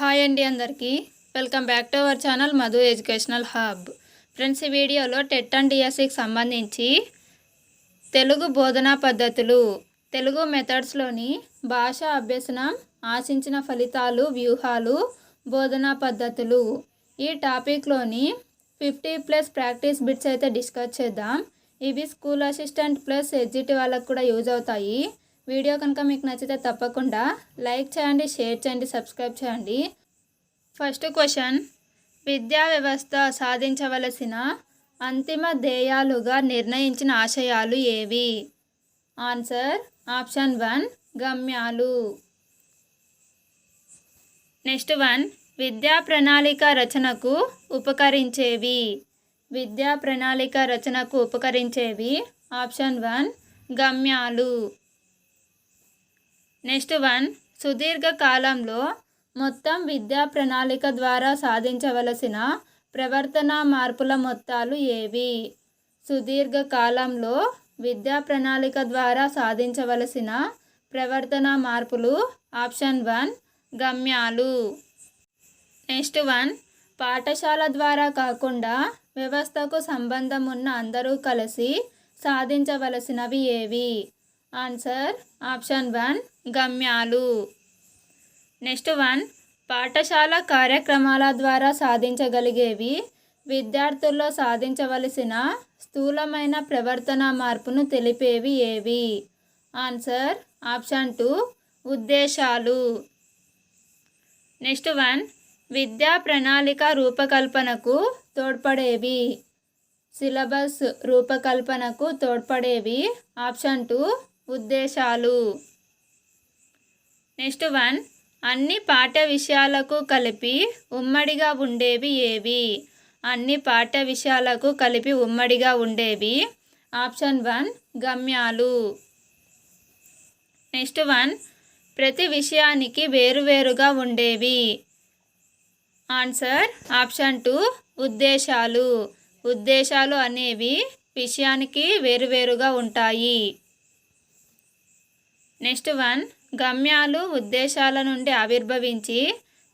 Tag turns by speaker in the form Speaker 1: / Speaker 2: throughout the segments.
Speaker 1: Hi అండి అందరికీ. Welcome back to our channel Madhu educational hub. Friends ఈ వీడియోలో టెట్ అండ్ డిఎస్సికి సంబంధించి తెలుగు బోధనా పద్ధతులు తెలుగు మెథడ్స్లోని భాష అభ్యసనం ఆశించిన ఫలితాలు వ్యూహాలు బోధనా పద్ధతులు. ఈ టాపిక్లోని ఫిఫ్టీ ప్లస్ ప్రాక్టీస్ బిట్స్ అయితే డిస్కస్ చేద్దాం. ఇవి స్కూల్ అసిస్టెంట్ ప్లస్ ఎడ్జిటి వాళ్ళకు కూడా యూజ్ అవుతాయి. వీడియో కనుక మీకు నచ్చితే తప్పకుండా లైక్ చేయండి షేర్ చేయండి సబ్స్క్రైబ్ చేయండి. First question. విద్యా వ్యవస్థ సాధించవలసిన అంతిమ ధ్యేయాలుగా నిర్ణయించిన ఆశయాలు ఏవి? Answer option one గమ్యాలు. Next one. విద్యా ప్రణాళిక రచనకు ఉపకరించేవి? విద్యా ప్రణాళిక రచనకు ఉపకరించేవి? ఆప్షన్ వన్ గమ్యాలు. నెక్స్ట్ వన్ సుదీర్ఘ కాలంలో మొత్తం విద్యా ప్రణాళిక ద్వారా సాధించవలసిన ప్రవర్తన మార్పుల మొత్తాలు ఏవి? సుదీర్ఘ కాలంలో విద్యా ప్రణాళిక ద్వారా సాధించవలసిన ప్రవర్తన మార్పులు ఆప్షన్ వన్ గమ్యాలు. నెక్స్ట్ వన్ పాఠశాల ద్వారా కాకుండా వ్యవస్థకు సంబంధం ఉన్న అందరూ కలిసి సాధించవలసినవి ఏవి? ఆన్సర్ ఆప్షన్ వన్ గమ్యాలు. నెక్స్ట్ వన్ పాఠశాల కార్యక్రమాల ద్వారా సాధించగలిగేవి విద్యార్థుల్లో సాధించవలసిన స్థూలమైన ప్రవర్తన మార్పును తెలిపేవి ఏవి? ఆన్సర్ ఆప్షన్ టూ ఉద్దేశాలు. నెక్స్ట్ వన్ విద్యా ప్రణాళిక రూపకల్పనకు తోడ్పడేవి. సిలబస్ రూపకల్పనకు తోడ్పడేవి. ఆప్షన్ టూ ఉద్దేశాలు. నెక్స్ట్ వన్ అన్ని పాఠ్య విషయాలకు కలిపి ఉమ్మడిగా ఉండేవి ఏవి? అన్ని పాఠ్య విషయాలకు కలిపి ఉమ్మడిగా ఉండేవి? ఆప్షన్ వన్ గమ్యాలు. నెక్స్ట్ వన్ ప్రతి విషయానికి వేరువేరుగా ఉండేవి. ఆన్సర్ ఆప్షన్ టూ ఉద్దేశాలు. ఉద్దేశాలు అనేవి విషయానికి వేరువేరుగా ఉంటాయి. నెక్స్ట్ వన్ గమ్యాలు ఉద్దేశాల నుండి ఆవిర్భవించి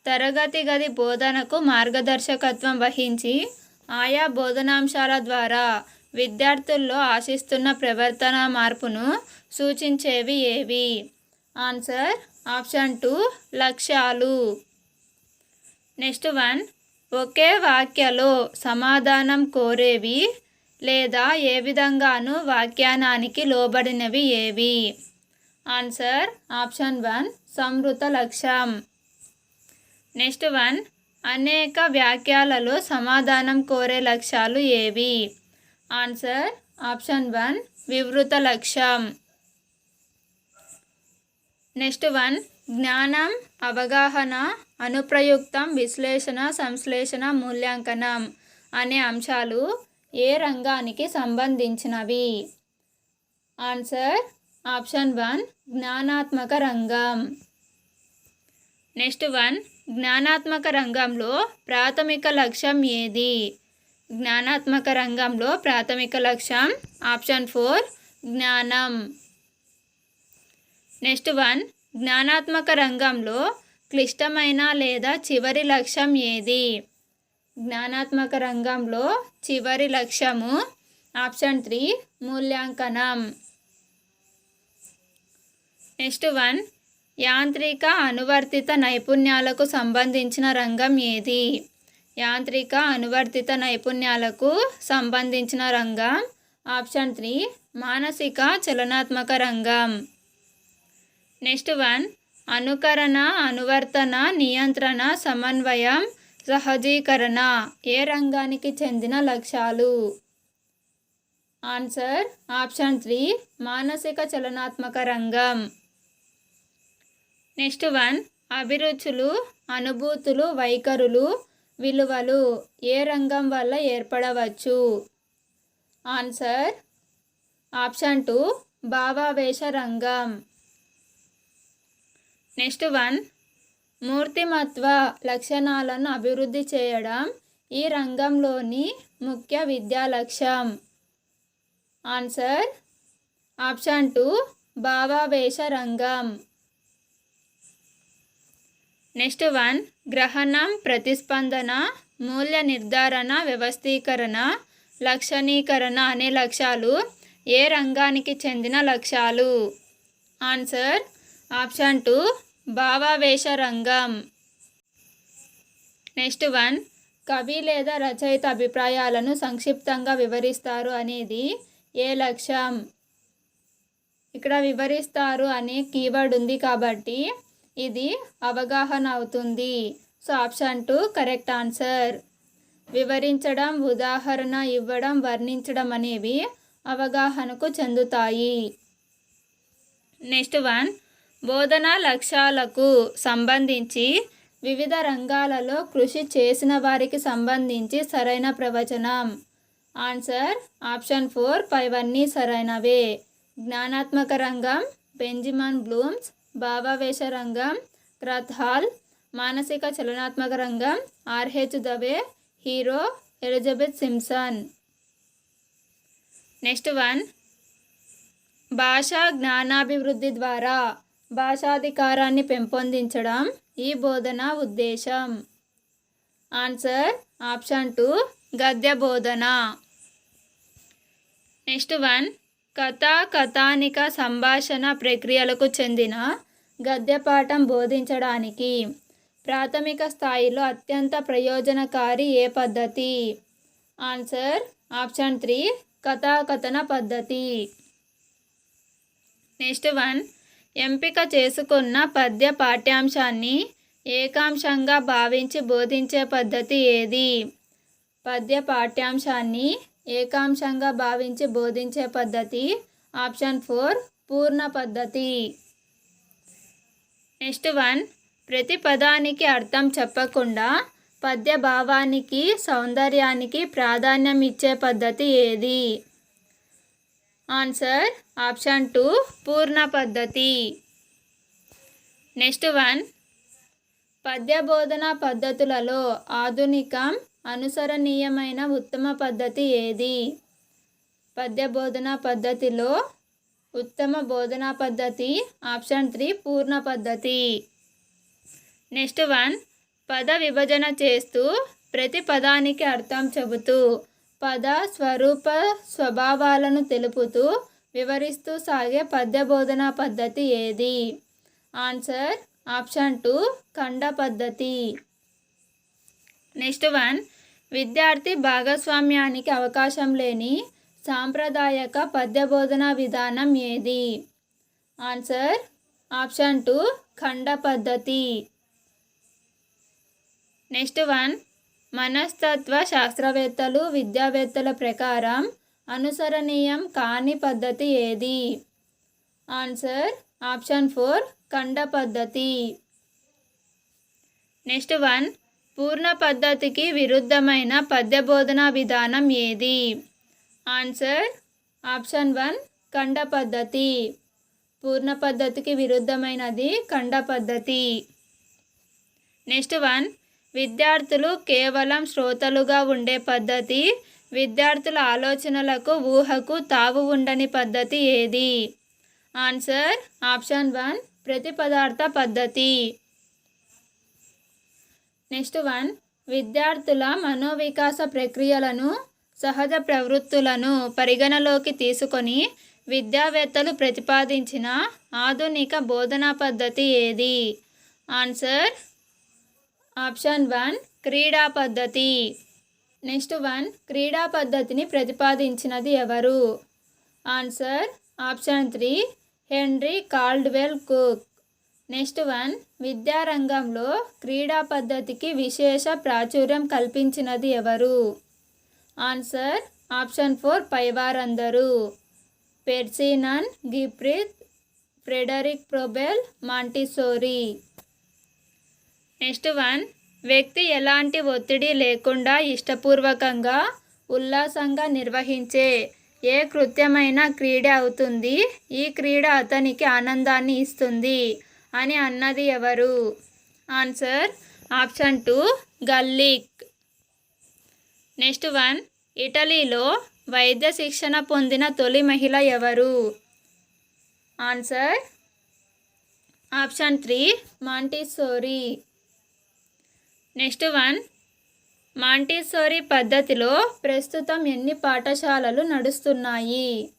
Speaker 1: తరగతి గది బోధనకు మార్గదర్శకత్వం వహించి ఆయా బోధనాంశాల ద్వారా విద్యార్థుల్లో ఆశిస్తున్న ప్రవర్తన మార్పును సూచించేవి ఏవి? ఆన్సర్ ఆప్షన్ టూ లక్ష్యాలు. నెక్స్ట్ వన్ ఒకే వాక్యలో సమాధానం కోరేవి లేదా ఏ విధంగానూ వాఖ్యానానికి లోబడినవి ఏవి? ఆన్సర్ ఆప్షన్ వన్ సమృత లక్ష్యం. నెక్స్ట్ వన్ అనేక వ్యాఖ్యలలో సమాధానం కోరే లక్ష్యాలు ఏవి? ఆన్సర్ ఆప్షన్ వన్ వివృత లక్ష్యం. నెక్స్ట్ వన్ జ్ఞానం అవగాహన అనుప్రయుక్తం విశ్లేషణ సంశ్లేషణ మూల్యాంకనం అనే అంశాలు ఏ రంగానికి సంబంధించినవి? ఆన్సర్ ఆప్షన్ వన్ జ్ఞానాత్మక రంగం. నెక్స్ట్ వన్ జ్ఞానాత్మక రంగంలో ప్రాథమిక లక్ష్యం ఏది? జ్ఞానాత్మక రంగంలో ప్రాథమిక లక్ష్యం ఆప్షన్ ఫోర్ జ్ఞానం. నెక్స్ట్ వన్ జ్ఞానాత్మక రంగంలో క్లిష్టమైన లేదా చివరి లక్ష్యం ఏది? జ్ఞానాత్మక రంగంలో చివరి లక్ష్యము ఆప్షన్ త్రీ మూల్యాంకనం. Next one. యాంత్రిక అనువర్తిత నైపుణ్యాలకు సంబంధించిన రంగం ఏది? యాంత్రిక అనువర్తిత నైపుణ్యాలకు సంబంధించిన రంగం. ఆప్షన్ త్రీ మానసిక చలనాత్మక రంగం. నెక్స్ట్ వన్ అనుకరణ అనువర్తన నియంత్రణ సమన్వయం సహజీకరణ. ఏ రంగానికి చెందిన లక్ష్యాలు? ఆన్సర్ ఆప్షన్ త్రీ మానసిక చలనాత్మక రంగం. నెక్స్ట్ వన్ అభిరుచులు అనుభూతులు వైఖరులు విలువలు ఏ రంగం వల్ల ఏర్పడవచ్చు? ఆన్సర్ ఆప్షన్ టూ భావావేశ రంగం. నెక్స్ట్ వన్ మూర్తిమత్వ లక్షణాలను అభివృద్ధి చేయడం ఈ రంగంలోని ముఖ్య విద్యా లక్ష్యం. ఆన్సర్ ఆప్షన్ టూ భావావేశ రంగం. నెక్స్ట్ వన్ గ్రహణం ప్రతిస్పందన మూల్య నిర్ధారణ వ్యవస్థీకరణ లక్షణీకరణ అనే లక్ష్యాలు ఏ రంగానికి చెందిన లక్ష్యాలు? ఆన్సర్ ఆప్షన్ టూ భావావేశ రంగం. నెక్స్ట్ వన్ కవి లేదా రచయిత అభిప్రాయాలను సంక్షిప్తంగా వివరిస్తారు అనేది ఏ లక్ష్యం? ఇక్కడ వివరిస్తారు అనే కీవర్డ్ ఉంది కాబట్టి ఇది అవగాహన అవుతుంది. So option two correct answer. వివరించడం ఉదాహరణ ఇవ్వడం వర్ణించడం అనేవి అవగాహనకు చెందుతాయి. Next one. బోధనా లక్ష్యాలకు సంబంధించి వివిధ రంగాలలో కృషి చేసిన వారికి సంబంధించి సరైన ప్రవచనం. ఆన్సర్. Option four. పైవన్నీ సరైనవే. జ్ఞానాత్మక రంగం. Benjamin Bloom's. భావావేశ రంగం క్రత్హాల్ మానసిక చలనాత్మక రంగం RH Dave Harrow Elizabeth Simpson next one. భాషా జ్ఞానాభివృద్ధి ద్వారా భాషాధికారాన్ని పెంపొందించడం ఈ బోధన ఉద్దేశం. ఆన్సర్ ఆప్షన్ టూ గద్య బోధన. Next one. కథా కథానిక సంభాషణ ప్రక్రియలకు చెందిన గద్యపాఠం బోధించడానికి. ప్రాథమిక స్థాయిలో అత్యంత ప్రయోజనకారి ఏ పద్ధతి? ఆన్సర్ ఆప్షన్ త్రీ కథాకథన పద్ధతి. నెక్స్ట్ వన్ ఎంపిక చేసుకున్న పద్య పాఠ్యాంశాన్ని ఏకాంశంగా భావించి బోధించే పద్ధతి ఏది? పద్య పాఠ్యాంశాన్ని ఏకాంశంగా భావించి బోధించే పద్ధతి ఆప్షన్ ఫోర్ పూర్ణ పద్ధతి. నెక్స్ట్ వన్ ప్రతి పదానికి అర్థం చెప్పకుండా పద్య భావానికి సౌందర్యానికి ప్రాధాన్యం ఇచ్చే పద్ధతి ఏది? ఆన్సర్ ఆప్షన్ టూ పూర్ణ పద్ధతి. నెక్స్ట్ వన్ పద్య బోధన పద్ధతులలో ఆధునికం అనుసరణీయమైన ఉత్తమ పద్ధతి ఏది? పద్య బోధన పద్ధతిలో ఉత్తమ బోధనా పద్ధతి ఆప్షన్ త్రీ పూర్ణ పద్ధతి. నెక్స్ట్ వన్ పద విభజన చేస్తూ ప్రతి పదానికి అర్థం చెబుతూ పద స్వరూప స్వభావాలను తెలుపుతూ వివరిస్తూ సాగే పద్య బోధనా పద్ధతి ఏది? ఆన్సర్ ఆప్షన్ టూ ఖండ పద్ధతి. నెక్స్ట్ వన్ విద్యార్థి భాగస్వామ్యానికి అవకాశం లేని సాంప్రదాయక పద్యబోధన విధానం ఏది? ఆన్సర్ ఆప్షన్ టూ ఖండ పద్ధతి. నెక్స్ట్ వన్ మనస్తత్వ శాస్త్రవేత్తలు విద్యావేత్తల ప్రకారం అనుసరణీయం కాని పద్ధతి ఏది? ఆన్సర్ ఆప్షన్ ఫోర్ ఖండ పద్ధతి. నెక్స్ట్ వన్ పూర్ణ పద్ధతికి విరుద్ధమైన పద్య బోధనా విధానం ఏది? ఆన్సర్ ఆప్షన్ వన్ ఖండ పద్ధతి. పూర్ణ పద్ధతికి విరుద్ధమైనది ఖండ పద్ధతి. నెక్స్ట్ వన్ విద్యార్థులు కేవలం శ్రోతలుగా ఉండే పద్ధతి విద్యార్థుల ఆలోచనలకు ఊహకు తావు ఉండని పద్ధతి ఏది? ఆన్సర్ ఆప్షన్ వన్ ప్రతిపదార్థ పద్ధతి. నెక్స్ట్ వన్ విద్యార్థుల మనోవికాస ప్రక్రియలను సహజ ప్రవృత్తులను పరిగణలోకి తీసుకొని విద్యావేత్తలు ప్రతిపాదించిన ఆధునిక బోధనా పద్ధతి ఏది? ఆన్సర్ ఆప్షన్ వన్ క్రీడా పద్ధతి. నెక్స్ట్ వన్ క్రీడా పద్ధతిని ప్రతిపాదించినది ఎవరు? Answer option three Henry Caldwell Cook. Next one విద్యారంగంలో క్రీడా పద్ధతికి విశేష ప్రాచుర్యం కల్పించినది ఎవరు? Answer option four పైవారందరూ. Percy Nunn Griffith Friedrich Froebel Montessori. Next one వ్యక్తి ఎలాంటి ఒత్తిడి లేకుండా ఇష్టపూర్వకంగా ఉల్లాసంగా నిర్వహించే ఏ కృత్యమైన క్రీడ అవుతుంది? ఈ క్రీడ అతనికి ఆనందాన్ని ఇస్తుంది అని అన్నది ఎవరు? Answer option two Gulick. Next one. ఇటలీలో వైద్య శిక్షణ పొందిన తొలి మహిళ ఎవరు? Answer. Option three Montessori. Next one. Montessori పద్ధతిలో ప్రస్తుతం ఎన్ని పాఠశాలలు నడుస్తున్నాయి?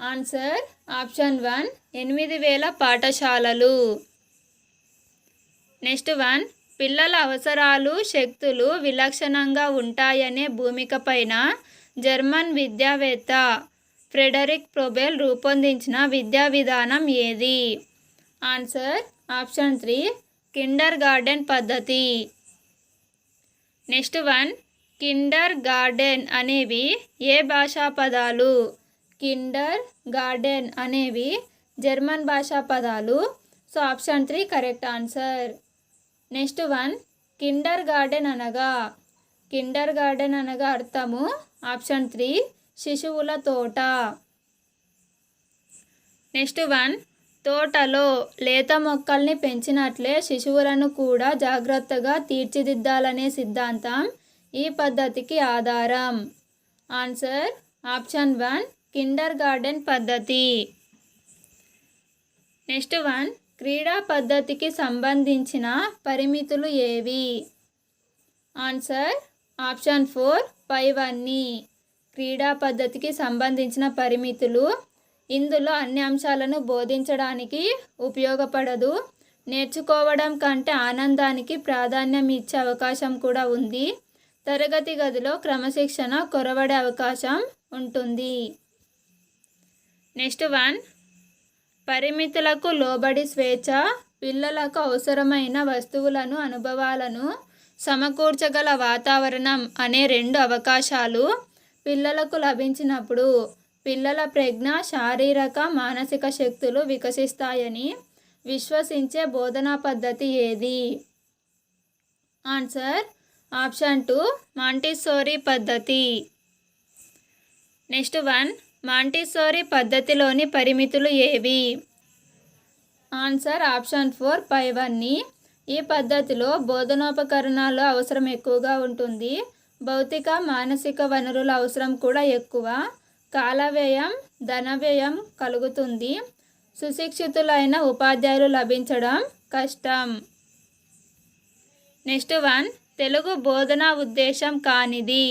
Speaker 1: ఆన్సర్. ఆప్షన్ వన్ ఎనిమిది వేల పాఠశాలలు. Next one. పిల్లల అవసరాలు శక్తులు విలక్షణంగా ఉంటాయనే భూమిక పైన జర్మన్ విద్యావేత్త ఫ్రెడరిక్ ప్రొబెల్ రూపొందించిన విద్యా విధానం ఏది? Answer option three kindergarten పద్ధతి. నెక్స్ట్ వన్ కిండర్ గార్డెన్ అనేవి ఏ భాషా పదాలు? కిండర్ గార్డెన్ అనేవి జర్మన్ భాషా పదాలు. So option three correct answer. Next one kindergarten అనగా కిండర్ గార్డెన్ అనగా అర్థము ఆప్షన్ త్రీ శిశువుల తోట. నెక్స్ట్ వన్ తోటలో లేత మొక్కల్ని పెంచినట్లే శిశువులను కూడా జాగ్రత్తగా తీర్చిదిద్దాలనే సిద్ధాంతం ఈ పద్ధతికి ఆధారం. Answer option one kindergarten పద్ధతి. నెక్స్ట్ వన్ క్రీడా పద్ధతికి సంబంధించిన పరిమితులు ఏవి? ఆన్సర్ ఆప్షన్ ఫోర్ పైవన్నీ. క్రీడా పద్ధతికి సంబంధించిన పరిమితులు. ఇందులో అన్ని అంశాలను బోధించడానికి ఉపయోగపడదు. నేర్చుకోవడం కంటే ఆనందానికి ప్రాధాన్యం ఇచ్చే అవకాశం కూడా ఉంది. తరగతి గదిలో క్రమశిక్షణ కొరవడే అవకాశం ఉంటుంది. నెక్స్ట్ వన్ పరిమితులకు లోబడి స్వేచ్ఛ పిల్లలకు అవసరమైన వస్తువులను అనుభవాలను సమకూర్చగల వాతావరణం అనే రెండు అవకాశాలు పిల్లలకు లభించినప్పుడు పిల్లల ప్రజ్ఞ శారీరక మానసిక శక్తులు వికసిస్తాయని విశ్వసించే బోధనా పద్ధతి ఏది? ఆన్సర్ ఆప్షన్ టూ మాంటిసోరీ పద్ధతి. నెక్స్ట్ వన్ మాంటిసోరీ పద్ధతిలోని పరిమితులు ఏవి? ఆన్సర్ ఆప్షన్ ఫోర్ పైవన్నీ ఈ పద్ధతిలో బోధనోపకరణాలు అవసరం ఎక్కువగా ఉంటుంది. భౌతిక మానసిక వనరుల అవసరం కూడా ఎక్కువ. కాలవ్యయం ధనవ్యయం కలుగుతుంది. సుశిక్షితులైన ఉపాధ్యాయులు లభించడం కష్టం. నెక్స్ట్ వన్ తెలుగు బోధనా ఉద్దేశం కానిది.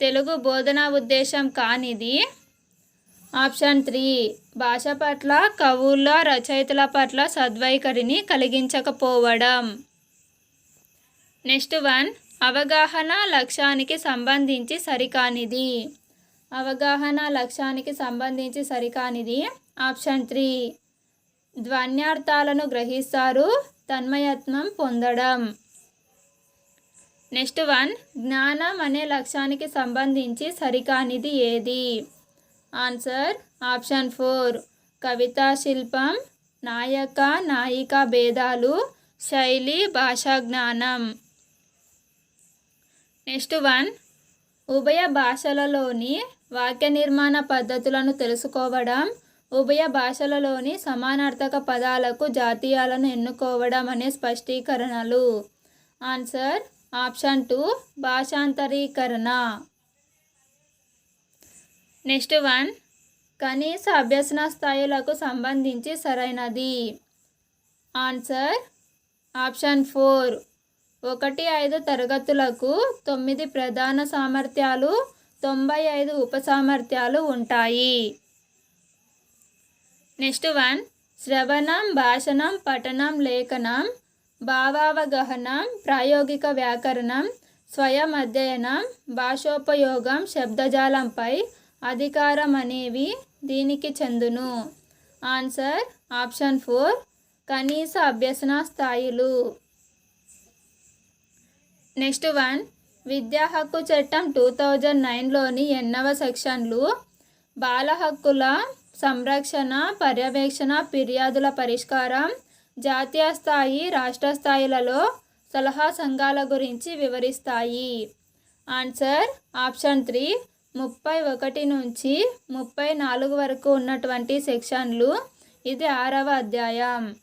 Speaker 1: తెలుగు బోధనా ఉద్దేశం కానిది ఆప్షన్ త్రీ. భాష పట్ల కవుల రచయితల పట్ల సద్వైఖరిని కలిగించకపోవడం. Next one. అవగాహన లక్ష్యానికి సంబంధించి సరికానిది. అవగాహన లక్ష్యానికి సంబంధించి సరికానిది. Option three. ధ్వన్యార్థాలను గ్రహిస్తారు తన్మయత్నం పొందడం. Next one. జ్ఞానం అనే లక్ష్యానికి సంబంధించి సరికానిది ఏది? ఆన్సర్ ఆప్షన్ ఫోర్ కవితా శిల్పం నాయక నాయిక భేదాలు శైలి భాషా జ్ఞానం నెక్స్ట్ వన్ ఉభయ భాషలలోని వాక్య నిర్మాణ పద్ధతులను తెలుసుకోవడం ఉభయ భాషలలోని సమానార్థక పదాలకు జాతీయాలను ఎన్నుకోవడం అనే స్పష్టీకరణలు ఆన్సర్ ఆప్షన్ టూ భాషాంతరీకరణ నెక్స్ట్ వన్. కనీస అభ్యసన స్థాయిలకు సంబంధించి సరైనది. Answer option four. ఒకటి ఐదు తరగతులకు తొమ్మిది ప్రధాన సామర్థ్యాలు తొంభై ఐదు ఉపసామర్థ్యాలు ఉంటాయి. Next one. శ్రవణం భాషణం పఠనం లేఖనం భావావగహనం ప్రాయోగిక వ్యాకరణం స్వయం అధ్యయనం భాషోపయోగం శబ్దజాలంపై అధికారం అనేవి దీనికి చెందును. ఆన్సర్ ఆప్షన్ ఫోర్ కనీస అభ్యసన స్థాయిలు. నెక్స్ట్ వన్ విద్యా హక్కు చట్టం టూ థౌజండ్ నైన్లోని ఎన్నవ సెక్షన్లు. బాల హక్కుల సంరక్షణ పర్యవేక్షణ ఫిర్యాదుల పరిష్కారం జాతీయ స్థాయి రాష్ట్ర స్థాయిలలో సలహా సంఘాల గురించి వివరిస్తాయి. ఆన్సర్ ఆప్షన్ త్రీ ముప్పై ఒకటి నుంచి ముప్పై నాలుగు వరకు ఉన్నటువంటి సెక్షన్లు. ఇది ఆరవ అధ్యాయం.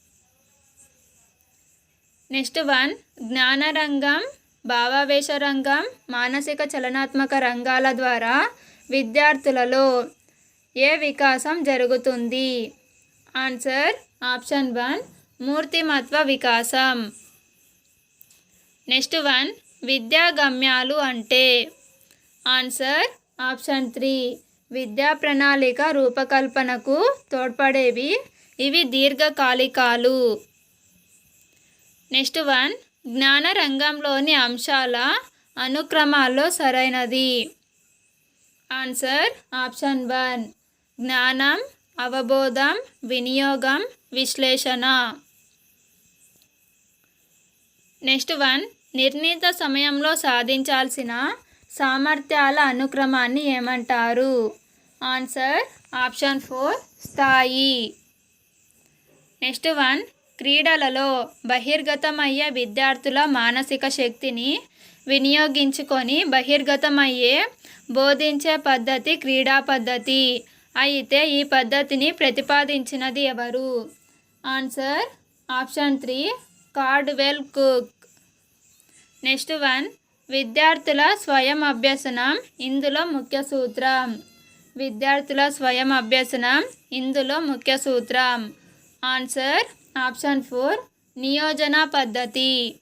Speaker 1: నెక్స్ట్ వన్ జ్ఞానరంగం భావావేశ రంగం మానసిక చలనాత్మక రంగాల ద్వారా విద్యార్థులలో ఏ వికాసం జరుగుతుంది? ఆన్సర్ ఆప్షన్ వన్ మూర్తిమత్వ వికాసం. నెక్స్ట్ వన్ విద్యా గమ్యాలు అంటే. Answer option three. విద్యా ప్రణాళిక రూపకల్పనకు తోడ్పడేవి ఇవి దీర్ఘకాలికాలు. Next one. జ్ఞాన రంగంలోని అంశాల అనుక్రమాల్లో సరైనది. Answer option one. జ్ఞానం అవబోధం వినియోగం విశ్లేషణ. Next one. నిర్ణీత సమయంలో సాధించాల్సిన సామర్థ్యాల అనుక్రమాన్ని ఏమంటారు? ఆన్సర్ ఆప్షన్ ఫోర్ స్థాయి. నెక్స్ట్ వన్ క్రీడలలో బహిర్గతమయ్యే విద్యార్థుల మానసిక శక్తిని వినియోగించుకొని బహిర్గతమయ్యే బోధించే పద్ధతి క్రీడా పద్ధతి. అయితే ఈ పద్ధతిని ప్రతిపాదించినది ఎవరు? Answer option three Caldwell Cook. Next one విద్యార్థుల స్వయం అభ్యసనం ఇందులో ముఖ్య సూత్రం. విద్యార్థుల స్వయం అభ్యసనం ఇందులో ముఖ్య సూత్రం. ఆన్సర్ ఆప్షన్ ఫోర్ నియోజన పద్ధతి.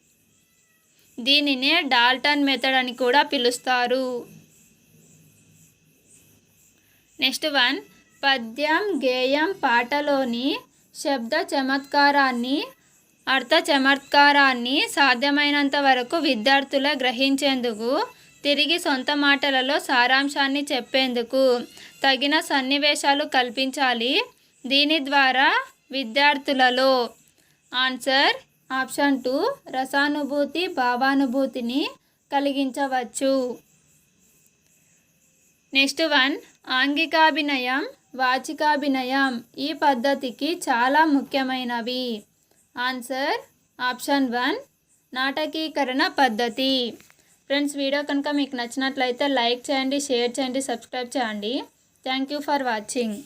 Speaker 1: దీనినే డాల్టన్ మెథడ్ అని కూడా పిలుస్తారు. నెక్స్ట్ వన్ పద్యం గేయం పాటలోని శబ్ద చమత్కారాన్ని అర్థ చమత్కారాన్ని సాధ్యమైనంత వరకు విద్యార్థుల గ్రహించేందుకు తిరిగి సొంత మాటలలో సారాంశాన్ని చెప్పేందుకు తగిన సన్నివేశాలు కల్పించాలి. దీని ద్వారా విద్యార్థులలో ఆన్సర్ ఆప్షన్ టూ రసానుభూతి భావానుభూతిని కలిగించవచ్చు. నెక్స్ట్ వన్ ఆంగికాభినయం వాచికాభినయం ఈ పద్ధతికి చాలా ముఖ్యమైనవి. ఆన్సర్ ఆప్షన్ వన్ నాటకీకరణ పద్ధతి. ఫ్రెండ్స్ వీడియో కనుక మీకు నచ్చినట్లయితే లైక్ చేయండి షేర్ చేయండి సబ్స్క్రైబ్ చేయండి. Thank you for watching.